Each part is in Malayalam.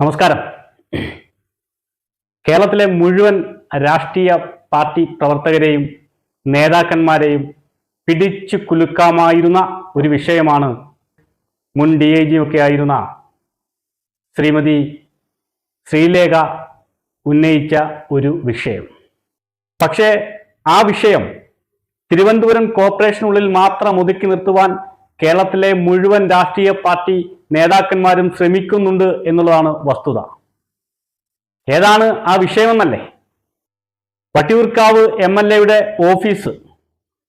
നമസ്കാരം. കേരളത്തിലെ മുഴുവൻ രാഷ്ട്രീയ പാർട്ടി പ്രവർത്തകരെയും നേതാക്കന്മാരെയും പിടിച്ചു കുലുക്കാമായിരുന്ന ഒരു വിഷയമാണ് മുൻ ഡി ഐ ജി ഒക്കെ ആയിരുന്ന ശ്രീമതി ശ്രീലേഖ ഉന്നയിച്ച ഒരു വിഷയം. പക്ഷേ ആ വിഷയം തിരുവനന്തപുരം കോർപ്പറേഷനുള്ളിൽ മാത്രം ഒതുക്കി നിർത്തുവാൻ കേരളത്തിലെ മുഴുവൻ രാഷ്ട്രീയ പാർട്ടി നേതാക്കന്മാരും ശ്രമിക്കുന്നുണ്ട് എന്നുള്ളതാണ് വസ്തുത. ഏതാണ് ആ വിഷയമെന്നല്ലേ? വട്ടിയൂർക്കാവ് എം എൽ എയുടെ ഓഫീസ്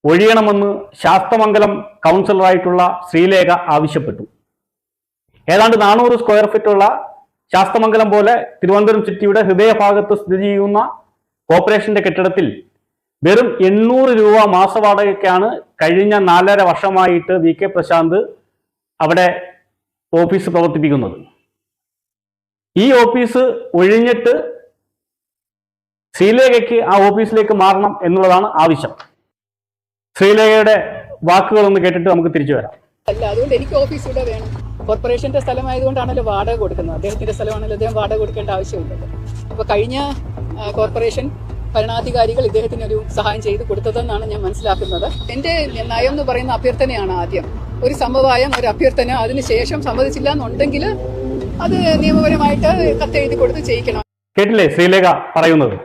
ഒഴിയണമെന്ന് ശാസ്തമംഗലം കൗൺസിലറായിട്ടുള്ള ശ്രീലേഖ ആവശ്യപ്പെട്ടു. ഏതാണ്ട് നാനൂറ് സ്ക്വയർ ഫീറ്റുള്ള ശാസ്തമംഗലം പോലെ തിരുവനന്തപുരം സിറ്റിയുടെ ഹൃദയഭാഗത്ത് സ്ഥിതി ചെയ്യുന്ന കോർപ്പറേഷന്റെ കെട്ടിടത്തിൽ വെറും എണ്ണൂറ് രൂപ മാസവാടകയ്ക്കാണ് കഴിഞ്ഞ നാലര വർഷമായിട്ട് വി കെ പ്രശാന്ത് അവിടെ ഓഫീസ് പ്രവർത്തിപ്പിക്കുന്നത്. ഈ ഓഫീസ് ഒഴിഞ്ഞിട്ട് ശ്രീലേഖയ്ക്ക് ആ ഓഫീസിലേക്ക് മാറണം എന്നുള്ളതാണ് ആവശ്യം. ശ്രീലേഖയുടെ വാക്കുകളൊന്ന് കേട്ടിട്ട് നമുക്ക് തിരിച്ചു വരാം. അല്ല അതുകൊണ്ട് എനിക്ക് ഓഫീസ് ഇവിടെ വേണം. കോർപ്പറേഷന്റെ സ്ഥലമായതുകൊണ്ടാണല്ലോ വാടക കൊടുക്കുന്നത്. അദ്ദേഹത്തിന്റെ സ്ഥലമാണല്ലോ അദ്ദേഹം വാടക കൊടുക്കേണ്ട ആവശ്യമില്ലല്ലോ. അപ്പൊ കഴിഞ്ഞ കോർപ്പറേഷൻ ഭരണാധികാരികൾ ഇദ്ദേഹത്തിന് ഒരു സഹായം ചെയ്ത് കൊടുത്തതെന്നാണ് ഞാൻ മനസ്സിലാക്കുന്നത്. എന്റെ നയം എന്ന് പറയുന്ന അഭ്യർത്ഥനയാണ് ആദ്യം. ഒരു സമവായം ഒരു അഭ്യർത്ഥന അതിനുശേഷം സമ്മതിച്ചില്ല എന്നുണ്ടെങ്കിൽ അത് നിയമപരമായിട്ട് കത്തെഴുതി കൊടുത്ത് ചെയ്യിക്കണം. കേട്ടില്ലേ ശ്രീലേഖ പറയുന്നത്?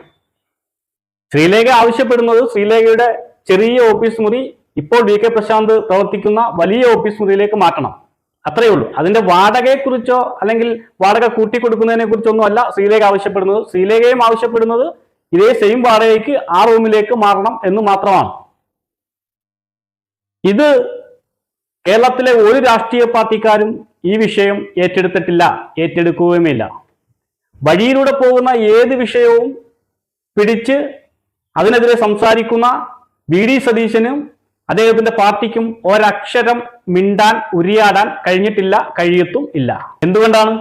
ശ്രീലേഖ ആവശ്യപ്പെടുന്നത് ശ്രീലേഖയുടെ ചെറിയ ഓഫീസ് മുറി ഇപ്പോൾ വി കെ പ്രശാന്ത് പ്രവർത്തിക്കുന്ന വലിയ ഓഫീസ് മുറിയിലേക്ക് മാറ്റണം. അത്രയേ ഉള്ളൂ. അതിന്റെ വാടകയെക്കുറിച്ചോ അല്ലെങ്കിൽ വാടക കൂട്ടിക്കൊടുക്കുന്നതിനെ കുറിച്ചൊന്നും അല്ല ശ്രീലേഖ ആവശ്യപ്പെടുന്നത്. ശ്രീലേഖയും ആവശ്യപ്പെടുന്നത് ഇതേ സെയിം വാടകയ്ക്ക് ആ റൂമിലേക്ക് മാറണം എന്ന് മാത്രമാണ്. ഇത് കേരളത്തിലെ ഒരു രാഷ്ട്രീയ പാർട്ടിക്കാരും ഈ വിഷയം ഏറ്റെടുത്തിട്ടില്ല ഏറ്റെടുക്കുകയുമില്ല. വഴിയിലൂടെ പോകുന്ന ഏത് വിഷയവും പിടിച്ച് അതിനെതിരെ സംസാരിക്കുന്ന വി ഡി സതീശനും അദ്ദേഹത്തിന്റെ പാർട്ടിക്കും ഒരക്ഷരം മിണ്ടാൻ ഉരിയാടാൻ കഴിഞ്ഞിട്ടില്ല കഴിയത്തും ഇല്ല. എന്തുകൊണ്ടാണ്?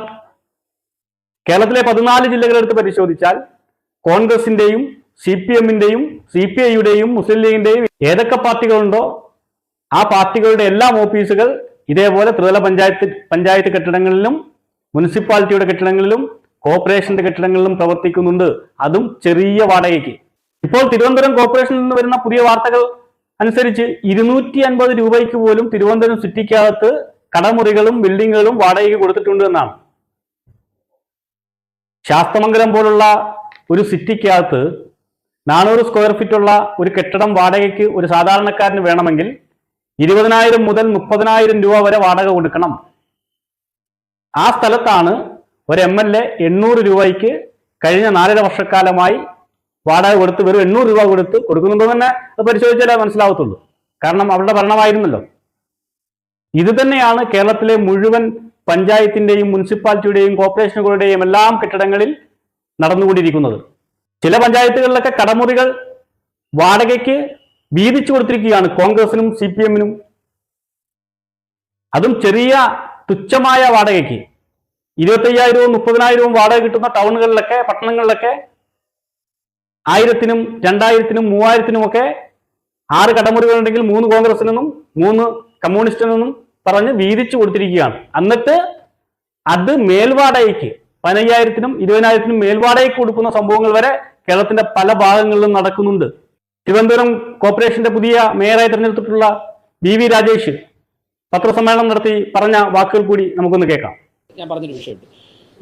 കേരളത്തിലെ പതിനാല് ജില്ലകളെടുത്ത് പരിശോധിച്ചാൽ കോൺഗ്രസിന്റെയും സി പി എമ്മിന്റെയും സി പി ഐയുടെയും മുസ്ലിം ലീഗിന്റെയും ഏതൊക്കെ പാർട്ടികളുണ്ടോ ആ പാർട്ടികളുടെ എല്ലാ ഓഫീസുകൾ ഇതേപോലെ ത്രിതല പഞ്ചായത്ത് പഞ്ചായത്ത് കെട്ടിടങ്ങളിലും മുനിസിപ്പാലിറ്റിയുടെ കെട്ടിടങ്ങളിലും കോർപ്പറേഷന്റെ കെട്ടിടങ്ങളിലും പ്രവർത്തിക്കുന്നുണ്ട്. അതും ചെറിയ വാടകയ്ക്ക്. ഇപ്പോൾ തിരുവനന്തപുരം കോർപ്പറേഷനിൽ നിന്ന് വരുന്ന പുതിയ വാർത്തകൾ അനുസരിച്ച് ഇരുന്നൂറ്റി അൻപത് രൂപയ്ക്ക് പോലും തിരുവനന്തപുരം സിറ്റിക്കകത്ത് കടമുറികളും ബിൽഡിങ്ങുകളും വാടകയ്ക്ക് കൊടുത്തിട്ടുണ്ട് എന്നാണ്. ശാസ്തമംഗലം പോലുള്ള ഒരു സിറ്റിക്കകത്ത് നാനൂറ് സ്ക്വയർ ഫീറ്റ് ഉള്ള ഒരു കെട്ടിടം വാടകയ്ക്ക് ഒരു സാധാരണക്കാരന് വേണമെങ്കിൽ ഇരുപതിനായിരം മുതൽ മുപ്പതിനായിരം രൂപ വരെ വാടക കൊടുക്കണം. ആ സ്ഥലത്താണ് ഒരു എം എൽ എ എണ്ണൂറ് രൂപയ്ക്ക് കഴിഞ്ഞ നാലര വർഷക്കാലമായി വാടക കൊടുത്ത് വെറും എണ്ണൂറ് രൂപ കൊടുത്ത് കൊടുക്കുന്നുണ്ടോ തന്നെ അത് പരിശോധിച്ചാലേ മനസ്സിലാവത്തുള്ളൂ. കാരണം അവരുടെ ഭരണമായിരുന്നല്ലോ. ഇത് തന്നെയാണ് കേരളത്തിലെ മുഴുവൻ പഞ്ചായത്തിന്റെയും മുനിസിപ്പാലിറ്റിയുടെയും കോർപ്പറേഷനുകളുടെയും എല്ലാം കെട്ടിടങ്ങളിൽ നടന്നുകൊണ്ടിരിക്കുന്നത്. ചില പഞ്ചായത്തുകളിലൊക്കെ കടമുറികൾ വാടകയ്ക്ക് വീതിച്ചു കൊടുത്തിരിക്കുകയാണ്. കോൺഗ്രസിനും സി പി എമ്മിനും അതും ചെറിയ തുച്ഛമായ വാടകയ്ക്ക്. ഇരുപത്തയ്യായിരവും മുപ്പതിനായിരവും വാടക കിട്ടുന്ന ടൗണുകളിലൊക്കെ പട്ടണങ്ങളിലൊക്കെ ആയിരത്തിനും രണ്ടായിരത്തിനും മൂവായിരത്തിനും ഒക്കെ ആറ് കടമുറികൾ ഉണ്ടെങ്കിൽ മൂന്ന് നിന്നും മൂന്ന് കമ്മ്യൂണിസ്റ്റിനും പറഞ്ഞ് വീതിച്ചു കൊടുത്തിരിക്കുകയാണ്. എന്നിട്ട് അത് മേൽവാടകയ്ക്ക് പതിനയ്യായിരത്തിനും ഇരുപതിനായിരത്തിനും മേൽവാടകയ്ക്ക് കൊടുക്കുന്ന സംഭവങ്ങൾ വരെ കേരളത്തിന്റെ പല ഭാഗങ്ങളിലും നടക്കുന്നുണ്ട്. തിരുവനന്തപുരം കോർപ്പറേഷന്റെ പുതിയ മേയറായി തിരഞ്ഞെടുത്തിട്ടുള്ള ബി വി രാജേഷ് പത്രസമ്മേളനം നടത്തി പറഞ്ഞ വാക്കുകൾ കൂടി നമുക്കൊന്ന് കേൾക്കാം. ഞാൻ പറഞ്ഞൊരു വിഷയമുണ്ട്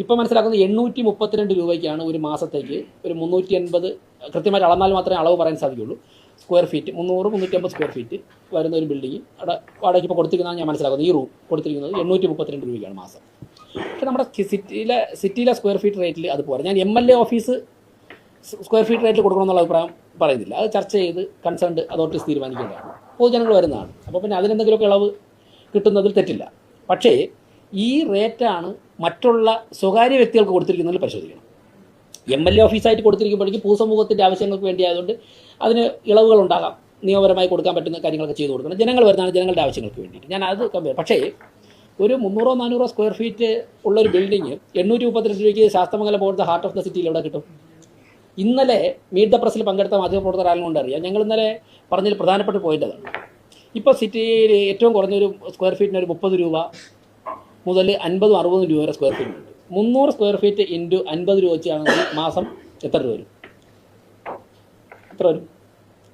ഇപ്പോൾ മനസ്സിലാക്കുന്നത് എണ്ണൂറ്റി മുപ്പത്തിരണ്ട് രൂപയ്ക്കാണ് ഒരു മാസത്തേക്ക് ഒരു മുന്നൂറ്റി അൻപത് കൃത്യമായിട്ട് അളന്നാൽ മാത്രമേ അളവ് പറയാൻ സാധിക്കുള്ളൂ. സ്ക്വയർ ഫീറ്റ് മുന്നൂറ് മുന്നൂറ്റമ്പത് സ്ക്വയർ ഫീറ്റ് വരുന്ന ഒരു ബിൽഡിംഗ്. അവിടെ വാടകയ്ക്ക് ഇപ്പോൾ കൊടുത്തിരിക്കുന്നതാണ് ഞാൻ മനസ്സിലാക്കുന്നത്. ഈ റൂം കൊടുത്തിരിക്കുന്നത് എണ്ണൂറ്റി മുപ്പത്തിരണ്ട് രൂപയ്ക്കാണ് മാസം. പക്ഷേ നമ്മുടെ സിറ്റിയിലെ സിറ്റിയിലെ സ്ക്വയർ ഫീറ്റ് റേറ്റിൽ അത് പോരാ ഞാൻ M L A office square feet റേറ്റിൽ കൊടുക്കണമെന്നുള്ള അഭിപ്രായം പറയുന്നില്ല. അത് ചർച്ച ചെയ്ത് കൺസേൺഡ് അതോറിറ്റീസ് തീരുമാനിക്കേണ്ടതാണ്. പൊതുജനങ്ങൾ വരുന്നതാണ്. അപ്പോൾ പിന്നെ അതിനെന്തെങ്കിലുമൊക്കെ ഇളവ് കിട്ടുന്നതിൽ തെറ്റില്ല. പക്ഷേ ഈ റേറ്റാണ് മറ്റുള്ള സ്വകാര്യ വ്യക്തികൾക്ക് കൊടുത്തിരിക്കുന്നതിൽ പരിശോധിക്കണം. എം എൽ എ ഓഫീസായിട്ട് കൊടുത്തിരിക്കുമ്പോഴേക്കും ഭൂസമൂഹത്തിന്റെ ആവശ്യങ്ങൾക്ക് വേണ്ടി ആയതുകൊണ്ട് അതിന് ഇളവുകൾ ഉണ്ടാകാം. നിയമപരമായി കൊടുക്കാൻ പറ്റുന്ന കാര്യങ്ങളൊക്കെ ചെയ്തു കൊടുക്കണം. ജനങ്ങൾ വരുന്നതാണ് ജനങ്ങളുടെ ആവശ്യങ്ങൾക്ക് വേണ്ടിയിട്ട്. ഞാൻ അത് കമ്പയർ പക്ഷേ ഒരു മുന്നൂറോ നാനൂറോ സ്ക്വയർ ഫീറ്റ് ഉള്ള ഒരു ബിൽഡിംഗ് എണ്ണൂറ്റി മുപ്പത്തിരണ്ട് രൂപയ്ക്ക് ശാസ്ത്രമംഗലം പോലത്തെ ഹാർട്ട് ഓഫ് ദ സിറ്റിയിൽ എവിടെ കിട്ടും? ഇന്നലെ മീറ്റ് ദ പ്രസിൽ പങ്കെടുത്ത മാധ്യമപ്രവർത്തകർ ആയതുകൊണ്ട് അറിയാം? ഞങ്ങൾ ഇന്നലെ പറഞ്ഞതിൽ പ്രധാനപ്പെട്ട പോയിന്റ് അതാണ്. ഇപ്പോൾ സിറ്റിയിൽ ഏറ്റവും കുറഞ്ഞൊരു സ്ക്വയർ ഫീറ്റിന് ഒരു മുപ്പത് രൂപ മുതൽ അൻപതും അറുപതും രൂപ വരെ സ്ക്വയർ ഫീറ്റ് ഉണ്ട്. മുന്നൂറ് സ്ക്വയർ ഫീറ്റ് ഇന്റു അൻപത് രൂപ വെച്ചാണെങ്കിൽ മാസം എത്ര രൂപ വരും? എത്ര വരും?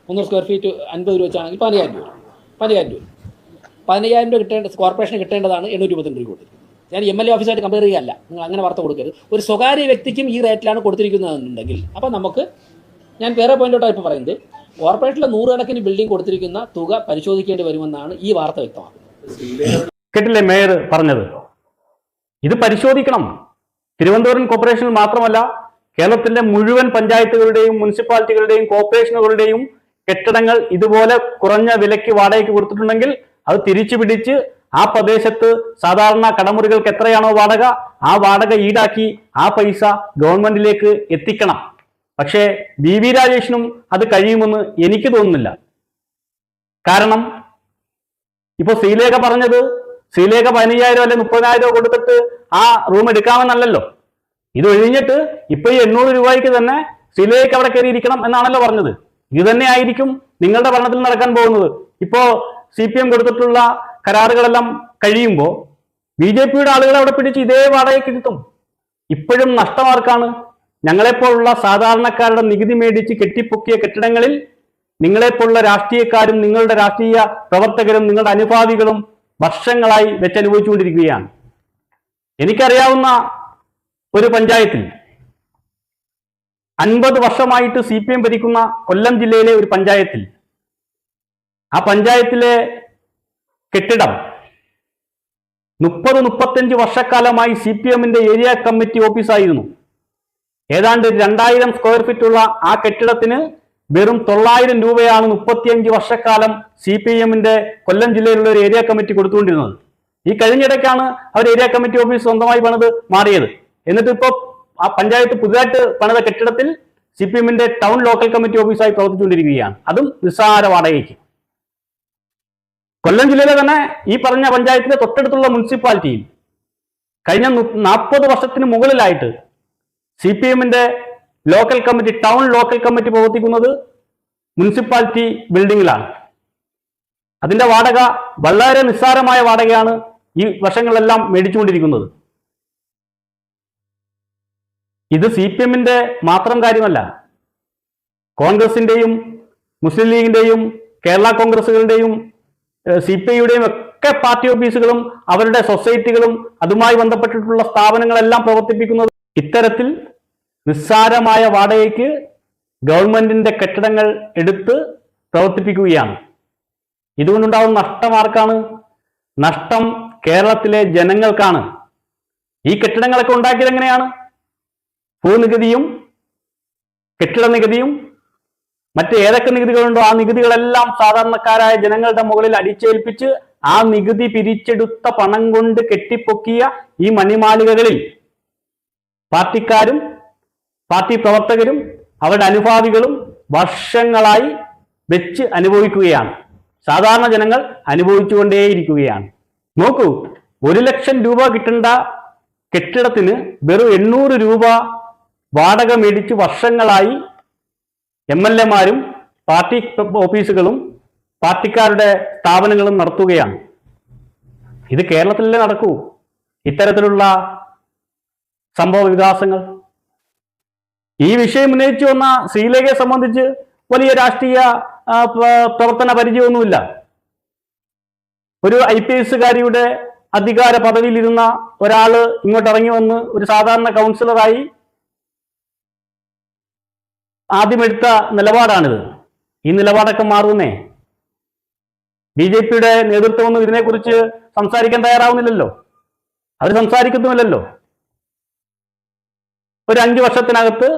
മുന്നൂറ് സ്ക്വയർ ഫീറ്റ് അൻപത് രൂപ വെച്ചാണെങ്കിൽ പതിനായിരം രൂപ പതിനായിരം രൂപ പതിനയ്യായിരം രൂപ കിട്ടേണ്ട കോർപ്പറേഷന് കിട്ടേണ്ടതാണ് എണ്ണൂറ്റി ഇരുപത്തിരണ്ട് രൂപ കൊടുത്തിരിക്കുന്നത് ഞാൻ എം എൽ എ ഓഫീസായിട്ട് കമ്പയർ ചെയ്യുകയല്ല. നിങ്ങൾ അങ്ങനെ വാർത്ത കൊടുക്കരുത്. ഒരു സ്വകാര്യ വ്യക്തിക്കും ഈ റേറ്റിലാണ് കൊടുത്തിരിക്കുന്നതെന്നുണ്ടെങ്കിൽ അപ്പോൾ നമുക്ക് ഞാൻ വേറെ പോയിന്റോട്ടാണ് ഇപ്പോൾ പറയുന്നത്. കോർപ്പറേഷനിലെ നൂറുകണക്കിന് ബിൽഡിംഗ് കൊടുത്തിരിക്കുന്ന തുക പരിശോധിക്കേണ്ടി വരുമെന്നാണ് ഈ വാർത്ത വ്യക്തമാക്കുന്നത്. കേട്ടില്ലേ മേയർ പറഞ്ഞത്? ഇത് പരിശോധിക്കണം. തിരുവനന്തപുരം കോർപ്പറേഷനിൽ മാത്രമല്ല കേരളത്തിന്റെ മുഴുവൻ പഞ്ചായത്തുകളുടെയും മുനിസിപ്പാലിറ്റികളുടെയും കോർപ്പറേഷനുകളുടെയും കെട്ടിടങ്ങൾ ഇതുപോലെ കുറഞ്ഞ വിലയ്ക്ക് വാടകയ്ക്ക് കൊടുത്തിട്ടുണ്ടെങ്കിൽ അത് തിരിച്ചു പിടിച്ച് ആ പ്രദേശത്ത് സാധാരണ കടമുറികൾക്ക് എത്രയാണോ വാടക ആ വാടക ഈടാക്കി ആ പൈസ ഗവൺമെന്റിലേക്ക് എത്തിക്കണം. പക്ഷേ ബി വി രാജേഷിനും അത് കഴിയുമെന്ന് എനിക്ക് തോന്നുന്നില്ല. കാരണം ഇപ്പൊ ശ്രീലേഖ പറഞ്ഞത് ശ്രീലേഖ പതിനയ്യായിരം അല്ലെ മുപ്പതിനായിരം കൊടുത്തിട്ട് ആ റൂം എടുക്കാമെന്നല്ലല്ലോ. ഇത് ഒഴിഞ്ഞിട്ട് ഇപ്പൊ ഈ എണ്ണൂറ് രൂപയ്ക്ക് തന്നെ ശ്രീലേഖ അവിടെ കയറി ഇരിക്കണം എന്നാണല്ലോ പറഞ്ഞത്. ഇത് തന്നെ ആയിരിക്കും നിങ്ങളുടെ ഭരണത്തിൽ നടക്കാൻ പോകുന്നത്. ഇപ്പോ സി പി എം കൊടുത്തിട്ടുള്ള കരാറുകളെല്ലാം കഴിയുമ്പോൾ ബി ജെ പിയുടെ ആളുകളെ അവിടെ പിടിച്ച് ഇതേ വാടകയ്ക്ക് കിട്ടും. ഇപ്പോഴും നഷ്ടമാർക്കാണ് ഞങ്ങളെപ്പോലുള്ള സാധാരണക്കാരുടെ നികുതി മേടിച്ച് കെട്ടിപ്പൊക്കിയ കെട്ടിടങ്ങളിൽ നിങ്ങളെപ്പോലുള്ള രാഷ്ട്രീയക്കാരും നിങ്ങളുടെ രാഷ്ട്രീയ പ്രവർത്തകരും നിങ്ങളുടെ അനുഭാവികളും വർഷങ്ങളായി വെച്ചനുഭവിച്ചുകൊണ്ടിരിക്കുകയാണ്. എനിക്കറിയാവുന്ന ഒരു പഞ്ചായത്തിൽ അൻപത് വർഷമായിട്ട് സി പി എം ഭരിക്കുന്ന കൊല്ലം ജില്ലയിലെ ഒരു പഞ്ചായത്തിൽ ആ പഞ്ചായത്തിലെ കെട്ടിടം മുപ്പത് മുപ്പത്തഞ്ച് വർഷക്കാലമായി സി പി എമ്മിന്റെ ഏരിയ കമ്മിറ്റി ഓഫീസായിരുന്നു. ഏതാണ്ട് രണ്ടായിരം സ്ക്വയർ ഫീറ്റ് ഉള്ള ആ കെട്ടിടത്തിന് വെറും തൊള്ളായിരം രൂപയാണ് മുപ്പത്തിയഞ്ച് വർഷക്കാലം സി പി എമ്മിന്റെ കൊല്ലം ജില്ലയിലുള്ള ഒരു ഏരിയ കമ്മിറ്റി കൊടുത്തുകൊണ്ടിരുന്നത്. ഈ കഴിഞ്ഞിടയ്ക്കാണ് അവർ ഏരിയ കമ്മിറ്റി ഓഫീസ് സ്വന്തമായി പണിത് മാറിയത്. എന്നിട്ട് ഇപ്പോൾ ആ പഞ്ചായത്ത് പുതുതായിട്ട് പണിത കെട്ടിടത്തിൽ സി പി എമ്മിന്റെ ടൗൺ ലോക്കൽ കമ്മിറ്റി ഓഫീസായി പ്രവർത്തിച്ചുകൊണ്ടിരിക്കുകയാണ്. അതും നിസ്സാര വാടകയ്ക്ക്. കൊല്ലം ജില്ലയിലെ തന്നെ ഈ പറഞ്ഞ പഞ്ചായത്തിന്റെ തൊട്ടടുത്തുള്ള മുനിസിപ്പാലിറ്റിയിൽ കഴിഞ്ഞ നാൽപ്പത് വർഷത്തിന് മുകളിലായിട്ട് സി പി എമ്മിന്റെ local committee town local committee പ്രവർത്തിക്കുന്നത് മുനിസിപ്പാലിറ്റി ബിൽഡിങ്ങിലാണ്. അതിന്റെ വാടക വളരെ നിസ്സാരമായ വാടകയാണ് ഈ വർഷങ്ങളെല്ലാം മേടിച്ചുകൊണ്ടിരിക്കുന്നത്. ഇത് സി പി എമ്മിന്റെ മാത്രം കാര്യമല്ല. കോൺഗ്രസിന്റെയും മുസ്ലിം ലീഗിന്റെയും കേരള കോൺഗ്രസുകളുടെയും സി പി ഐയുടെയും ഒക്കെ പാർട്ടി ഓഫീസുകളും അവരുടെ സൊസൈറ്റികളും അതുമായി ബന്ധപ്പെട്ടിട്ടുള്ള സ്ഥാപനങ്ങളെല്ലാം പ്രവർത്തിപ്പിക്കുന്നത് ഇത്തരത്തിൽ നിസ്സാരമായ വാടകയ്ക്ക് ഗവൺമെന്റിന്റെ കെട്ടിടങ്ങൾ എടുത്ത് പ്രവർത്തിപ്പിക്കുകയാണ്. ഇതുകൊണ്ടുണ്ടാകുന്ന നഷ്ടം ആർക്കാണ്? നഷ്ടം കേരളത്തിലെ ജനങ്ങൾക്കാണ്. ഈ കെട്ടിടങ്ങളൊക്കെ ഉണ്ടാക്കിയത് എങ്ങനെയാണ്? ഭൂനികുതിയും കെട്ടിട നികുതിയും മറ്റ് ഏതൊക്കെ നികുതികളുണ്ടോ ആ നികുതികളെല്ലാം സാധാരണക്കാരായ ജനങ്ങളുടെ മുകളിൽ അടിച്ചേൽപ്പിച്ച് ആ നികുതി പിരിച്ചെടുത്ത പണം കൊണ്ട് കെട്ടിപ്പൊക്കിയ ഈ മണിമാളികകളിൽ പാർട്ടിക്കാരും പാർട്ടി പ്രവർത്തകരും അവരുടെ അനുഭാവികളും വർഷങ്ങളായി വെച്ച് അനുഭവിക്കുകയാണ്. സാധാരണ ജനങ്ങൾ അനുഭവിച്ചുകൊണ്ടേയിരിക്കുകയാണ്. നോക്കൂ ഒരു ലക്ഷം രൂപ കിട്ടേണ്ട കെട്ടിടത്തിന് വെറും എണ്ണൂറ് രൂപ വാടക മേടിച്ച് വർഷങ്ങളായി എം എൽ എമാരും പാർട്ടി ഓഫീസുകളും പാർട്ടിക്കാരുടെ സ്ഥാപനങ്ങളും നടത്തുകയാണ്. ഇത് കേരളത്തിലല്ലേ നടക്കൂ? ഇത്തരത്തിലുള്ള സംഭവ വികാസങ്ങൾ. ഈ വിഷയം ഉന്നയിച്ചു വന്ന ശ്രീലേഖയെ സംബന്ധിച്ച് വലിയ രാഷ്ട്രീയ പ്രവർത്തന പരിചയമൊന്നുമില്ല. ഒരു ഐ പി എസുകാരിയുടെ അധികാര പദവിയിലിരുന്ന ഒരാൾ ഇങ്ങോട്ട് ഇറങ്ങി വന്ന് ഒരു സാധാരണ കൗൺസിലറായി ആദ്യമെടുത്ത നിലപാടാണിത്. ഈ നിലപാടൊക്കെ മാറുന്നേ. ബി ജെ പിയുടെ നേതൃത്വമൊന്നും ഇതിനെക്കുറിച്ച് സംസാരിക്കാൻ തയ്യാറാവുന്നില്ലല്ലോ. അവർ സംസാരിക്കുന്നുമില്ലല്ലോ. ഒരു അഞ്ചു വർഷത്തിനകത്ത്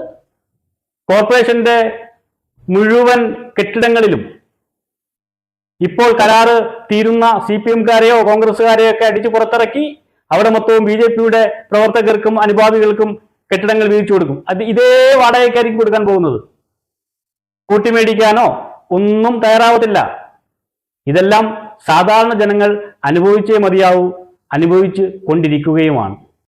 കോർപ്പറേഷന്റെ മുഴുവൻ കെട്ടിടങ്ങളിലും ഇപ്പോൾ കരാറ് തീരുന്ന സി പി എംകാരെയോ കോൺഗ്രസ്സുകാരെയോ ഒക്കെ അടിച്ചു പുറത്തിറക്കി അവിടെ മൊത്തവും ബി ജെ പിയുടെ പ്രവർത്തകർക്കും അനുഭാവികൾക്കും കെട്ടിടങ്ങൾ വീഴ്ച കൊടുക്കും. അത് ഇതേ വാടകയ്ക്കായിരിക്കും കൊടുക്കാൻ പോകുന്നത്. കൂട്ടിമേടിക്കാനോ ഒന്നും തയ്യാറാവത്തില്ല. ഇതെല്ലാം സാധാരണ ജനങ്ങൾ അനുഭവിച്ചേ മതിയാവൂ അനുഭവിച്ച് കൊണ്ടിരിക്കുകയുമാണ്.